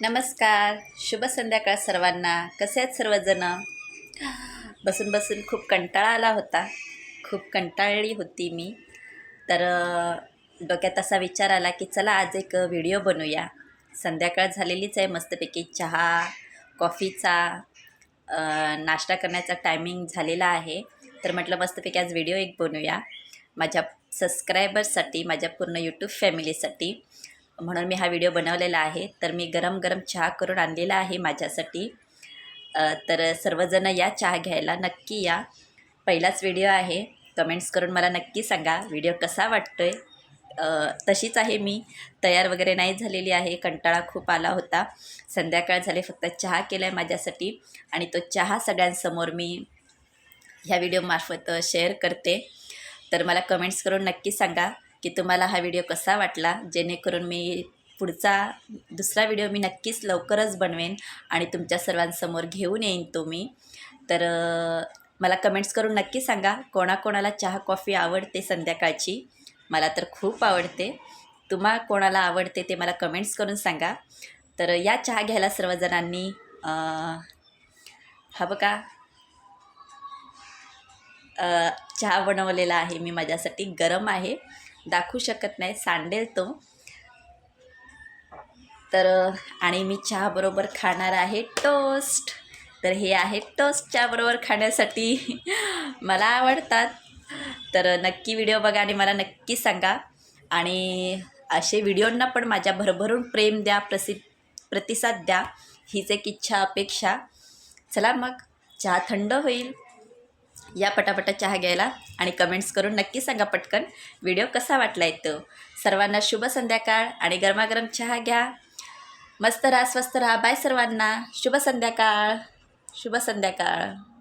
नमस्कार. शुभ संध्याकाळ सर्वांना. कसे आहेत सर्वजण? बसून बसून खूप कंटाळा आला होता. खूप कंटाळली होती मी. तर डोक्यात असा विचार आला की चला आज एक व्हिडिओ बनवूया. संध्याकाळ झालेलीच आहे. मस्तपैकी चहा कॉफीचा नाश्ता करण्याचा टायमिंग झालेला आहे. तर म्हटलं मस्तपैकी आज व्हिडिओ एक बनवूया. माझ्या सबस्क्रायबर्ससाठी माझ्या पूर्ण यूट्यूब फॅमिलीसाठी म्हणून मी हा व्हिडिओ बनवलेला आहे. तर मी गरम गरम चहा करून आणलेला आहे माझ्यासाठी. तर सर्वजण या चहा घ्यायला नक्की या. पहिलाच व्हिडिओ आहे. कमेंट्स करून मला नक्की सांगा व्हिडिओ कसा वाटतो आहे तशीच आहे मी. तयार वगैरे नाही झालेली आहे. कंटाळा खूप आला होता. संध्याकाळ झाले फक्त चहा केला आहे माझ्यासाठी. आणि तो चहा सगळ्यांसमोर मी ह्या व्हिडिओमार्फत शेअर करते. तर मला कमेंट्स करून नक्की सांगा. की तुम्हाला हा व्हिडिओ कसा वाटला? जेणेकरून मी पुढचा दुसरा व्हिडिओ मी नक्कीच लवकरच बनवेन आणि तुमच्या सर्वांसमोर घेऊन येईन तो मी. तर मला कमेंट्स करून नक्की सांगा कोणाकोणाला चहा कॉफी आवडते संध्याकाळची? मला तर खूप आवडते. तुम्हा कोणाला आवडते ते मला कमेंट्स करून सांगा. तर या चहा घ्यायला सर्वजणांनी हवं हा बघा. चहा बनवलेला आहे. मी माझ्यासाठी गरम आहे. दाखवू शकत नाही सांडेल तो. तर आणि मी चहाबरोबर खाणार आहे टोस्ट तर हे आहे टोस्ट चहाबरोबर खाण्यासाठी. मला आवडतात. तर नक्की व्हिडिओ बघा आणि मला नक्की सांगा. आणि असे व्हिडिओंना पण माझ्या भरभरून प्रेम द्या प्रसि प्रतिसाद द्या. हीच एक इच्छा अपेक्षा. चला मग चहा थंड होईल. या पटापटा चहा घ्यायला आणि कमेंट्स करून नक्की सांगा पटकन व्हिडिओ कसा वाटला येतो सर्वांना शुभ संध्याकाळ आणि गरमागरम चहा घ्या. मस्त राहा स्वस्त राहा. बाय सर्वांना. शुभ संध्याकाळ. शुभ संध्याकाळ.